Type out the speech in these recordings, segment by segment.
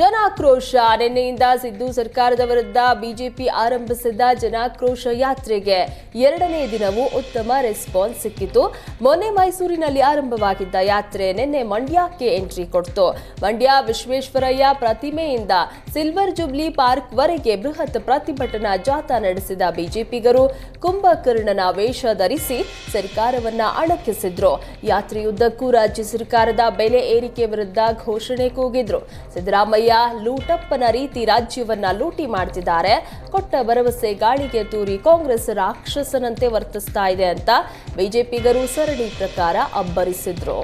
ಜನಾಕ್ರೋಶ. ನಿನ್ನೆಯಿಂದ ಸಿದ್ದು ಸರ್ಕಾರದ ವಿರುದ್ಧ ಬಿಜೆಪಿ ಆರಂಭಿಸಿದ್ದ ಜನಾಕ್ರೋಶ ಯಾತ್ರೆಗೆ ಎರಡನೇ ದಿನವೂ ಉತ್ತಮ ರೆಸ್ಪಾನ್ಸ್ ಸಿಕ್ಕಿತು. ಮೊನ್ನೆ ಮೈಸೂರಿನಲ್ಲಿ ಆರಂಭವಾಗಿದ್ದ ಯಾತ್ರೆ ನಿನ್ನೆ ಮಂಡ್ಯಕ್ಕೆ ಎಂಟ್ರಿ ಕೊಡ್ತು. ಮಂಡ್ಯ ವಿಶ್ವೇಶ್ವರಯ್ಯ ಪ್ರತಿಮೆಯಿಂದ ಸಿಲ್ವರ್ ಜುಬ್ಲಿ ಪಾರ್ಕ್ ವರೆಗೆ ಬೃಹತ್ ಪ್ರತಿಭಟನಾ ಜಾಥಾ ನಡೆಸಿದ ಬಿಜೆಪಿಗರು ಕುಂಭಕರ್ಣನ ವೇಷ ಧರಿಸಿ ಸರ್ಕಾರವನ್ನ ಅಣಕಿಸಿದ್ರು. ಯಾತ್ರೆಯುದ್ದಕ್ಕೂ ರಾಜ್ಯ ಸರ್ಕಾರದ ಬೆಲೆ ಏರಿಕೆ ವಿರುದ್ಧ ಘೋಷಣೆ ಕೂಗಿದ್ರು. ಸಿದ್ದರಾಮಯ್ಯ ಲೂಟಪ್ಪನ ರೀತಿ ರಾಜ್ಯವನ್ನ ಲೂಟಿ ಮಾಡ್ತಿದ್ದಾರೆ. ಕೊಟ್ಟ ಭರವಸೆ ಗಾಳಿಗೆ ತೂರಿ ಕಾಂಗ್ರೆಸ್ ರಾಕ್ಷಸನಂತೆ ವರ್ತಿಸ್ತಾ ಇದೆ ಅಂತ ಬಿಜೆಪಿಗರು ಸರಣಿ ಪ್ರಕಾರ ಅಬ್ಬರಿಸಿದ್ರು.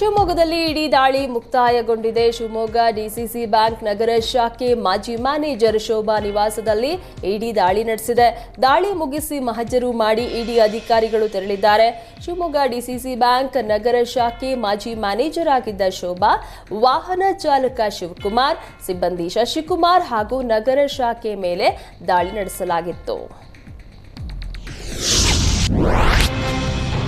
ಶಿವಮೊಗ್ಗದಲ್ಲಿ ಇಡೀ ದಾಳಿ ಮುಕ್ತಾಯಗೊಂಡಿದೆ. ಶಿವಮೊಗ್ಗ ಡಿಸಿಸಿ ಬ್ಯಾಂಕ್ ನಗರ ಶಾಖೆ ಮಾಜಿ ಮ್ಯಾನೇಜರ್ ಶೋಭಾ ನಿವಾಸದಲ್ಲಿ ಇಡಿ ದಾಳಿ ನಡೆಸಿದೆ. ದಾಳಿ ಮುಗಿಸಿ ಮಹಜರು ಮಾಡಿ ಇಡಿ ಅಧಿಕಾರಿಗಳು ತೆರಳಿದ್ದಾರೆ. ಶಿವಮೊಗ್ಗ ಡಿಸಿಸಿ ಬ್ಯಾಂಕ್ ನಗರ ಶಾಖೆ ಮಾಜಿ ಮ್ಯಾನೇಜರ್ ಆಗಿದ್ದ ಶೋಭಾ, ವಾಹನ ಚಾಲಕ ಶಿವಕುಮಾರ್, ಸಿಬ್ಬಂದಿ ಶಶಿಕುಮಾರ್ ಹಾಗೂ ನಗರ ಶಾಖೆ ಮೇಲೆ ದಾಳಿ ನಡೆಸಲಾಗಿತ್ತು.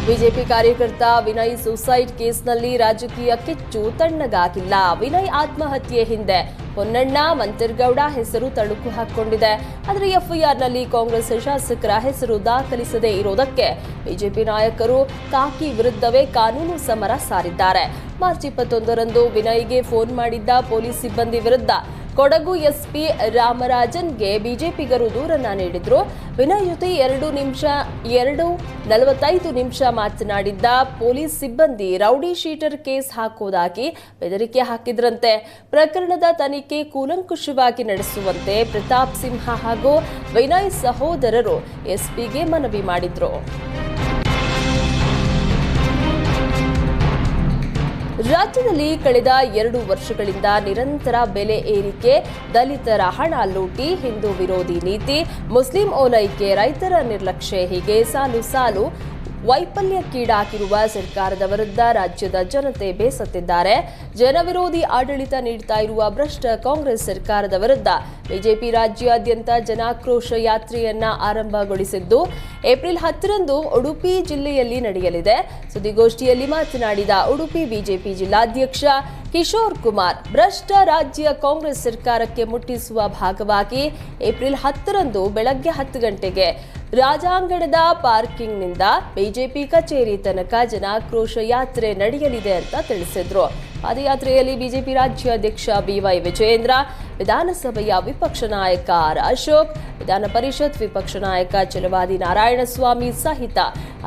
ಬಿಜೆಪಿ ಕಾರ್ಯಕರ್ತ ವಿನಯ್ ಸುಸೈಡ್ ಕೇಸ್ನಲ್ಲಿ ರಾಜಕೀಯ ಕಿಚ್ಚು ತಣ್ಣಗಾಗಿಲ್ಲ. ವಿನಯ್ ಆತ್ಮಹತ್ಯೆ ಹಿಂದೆ. ಹೊನ್ನಣ್ಣ, ಮಂತರ್ಗೌಡ ಹೆಸರು ತಳುಕು ಹಾಕಿಕೊಂಡಿದೆ. ಆದರೆ ಎಫ್ಐಆರ್ನಲ್ಲಿ ಕಾಂಗ್ರೆಸ್ ಶಾಸಕರ ಹೆಸರು ದಾಖಲಿಸದೇ ಇರೋದಕ್ಕೆ ಬಿಜೆಪಿ ನಾಯಕರು ಕಾಕಿ ವಿರುದ್ಧವೇ ಕಾನೂನು ಸಮರ ಸಾರಿದ್ದಾರೆ. ಮಾರ್ಚ್ ಇಪ್ಪತ್ತೊಂದರಂದು ವಿನಯ್ಗೆ ಫೋನ್ ಮಾಡಿದ್ದ ಪೊಲೀಸ್ ಸಿಬ್ಬಂದಿ ವಿರುದ್ಧ ಕೊಡಗು ಎಸ್ಪಿ ರಾಮರಾಜನ್ಗೆ ಬಿಜೆಪಿಗರು ದೂರನ್ನ ನೀಡಿದ್ರು. ವಿನಯುತಿ ಎರಡು ನಿಮಿಷ, ಎರಡು ನಲವತ್ತೈದು ನಿಮಿಷ ಮಾತನಾಡಿದ್ದ ಪೊಲೀಸ್ ಸಿಬ್ಬಂದಿ ರೌಡಿ ಶೀಟರ್ ಕೇಸ್ ಹಾಕುವುದಾಗಿ ಬೆದರಿಕೆ ಹಾಕಿದ್ರಂತೆ. ಪ್ರಕರಣದ ತನಿಖೆ ಕೂಲಂಕುಷವಾಗಿ ನಡೆಸುವಂತೆ ಪ್ರತಾಪ್ ಸಿಂಹ ಹಾಗೂ ವಿನಯ್ ಸಹೋದರರು ಎಸ್ಪಿಗೆ ಮನವಿ ಮಾಡಿದ್ರು. ರಾಜ್ಯದಲ್ಲಿ ಕಳೆದ ಎರಡು ವರ್ಷಗಳಿಂದ ನಿರಂತರ ಬೆಲೆ ಏರಿಕೆ, ದಲಿತರ ಹಣ ಲೂಟಿ, ಹಿಂದೂ ವಿರೋಧಿ ನೀತಿ, ಮುಸ್ಲಿಂ ಓಲೈಕೆ, ರೈತರ ನಿರ್ಲಕ್ಷ್ಯ ಹೀಗೆ ಸಾಲು ಸಾಲು ವೈಫಲ್ಯಕ್ಕೀಡಾಗಿರುವ ಸರ್ಕಾರದ ವಿರುದ್ಧ ರಾಜ್ಯದ ಜನತೆ ಬೇಸತ್ತಿದ್ದಾರೆ. ಜನವಿರೋಧಿ ಆಡಳಿತ ನೀಡ್ತಾ ಇರುವ ಭ್ರಷ್ಟ ಕಾಂಗ್ರೆಸ್ ಸರ್ಕಾರದ ವಿರುದ್ಧ ಬಿಜೆಪಿ ರಾಜ್ಯಾದ್ಯಂತ ಜನಾಕ್ರೋಶ ಯಾತ್ರೆಯನ್ನ ಆರಂಭಗೊಳಿಸಿದ್ದು, ಏಪ್ರಿಲ್ ಹತ್ತರಂದು ಉಡುಪಿ ಜಿಲ್ಲೆಯಲ್ಲಿ ನಡೆಯಲಿದೆ. ಸುದ್ದಿಗೋಷ್ಠಿಯಲ್ಲಿ ಮಾತನಾಡಿದ ಉಡುಪಿ ಬಿಜೆಪಿ ಜಿಲ್ಲಾಧ್ಯಕ್ಷ ಕಿಶೋರ್ ಕುಮಾರ್, ಭ್ರಷ್ಟ ರಾಜ್ಯ ಕಾಂಗ್ರೆಸ್ ಸರ್ಕಾರಕ್ಕೆ ಮುಟ್ಟಿಸುವ ಭಾಗವಾಗಿ ಏಪ್ರಿಲ್ ಹತ್ತರಂದು ಬೆಳಗ್ಗೆ ಹತ್ತು ಗಂಟೆಗೆ ರಾಜಾಂಗಣದ ಪಾರ್ಕಿಂಗ್ನಿಂದ ಬಿಜೆಪಿ ಕಚೇರಿ ತನಕ ಜನಾಕ್ರೋಶ ಯಾತ್ರೆ ನಡೆಯಲಿದೆ ಅಂತ ತಿಳಿಸಿದ್ರು. ಪಾದಯಾತ್ರೆಯಲ್ಲಿ ಬಿಜೆಪಿ ರಾಜ್ಯಾಧ್ಯಕ್ಷ ಬಿವೈ ವಿಜಯೇಂದ್ರ, ವಿಧಾನಸಭೆಯ ವಿಪಕ್ಷ ನಾಯಕ ಆರ್ ಅಶೋಕ್, ವಿಧಾನ ಪರಿಷತ್ ವಿಪಕ್ಷ ನಾಯಕ ಚಲವಾದಿ ನಾರಾಯಣಸ್ವಾಮಿ ಸಹಿತ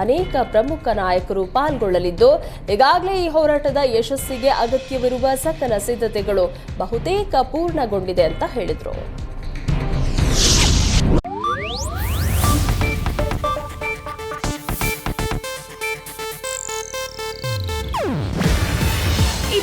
ಅನೇಕ ಪ್ರಮುಖ ನಾಯಕರು ಪಾಲ್ಗೊಳ್ಳಲಿದ್ದು, ಈಗಾಗಲೇ ಈ ಹೋರಾಟದ ಯಶಸ್ಸಿಗೆ ಅಗತ್ಯವಿರುವ ಸಕಲ ಸಿದ್ಧತೆಗಳು ಬಹುತೇಕ ಪೂರ್ಣಗೊಂಡಿದೆ ಅಂತ ಹೇಳಿದರು.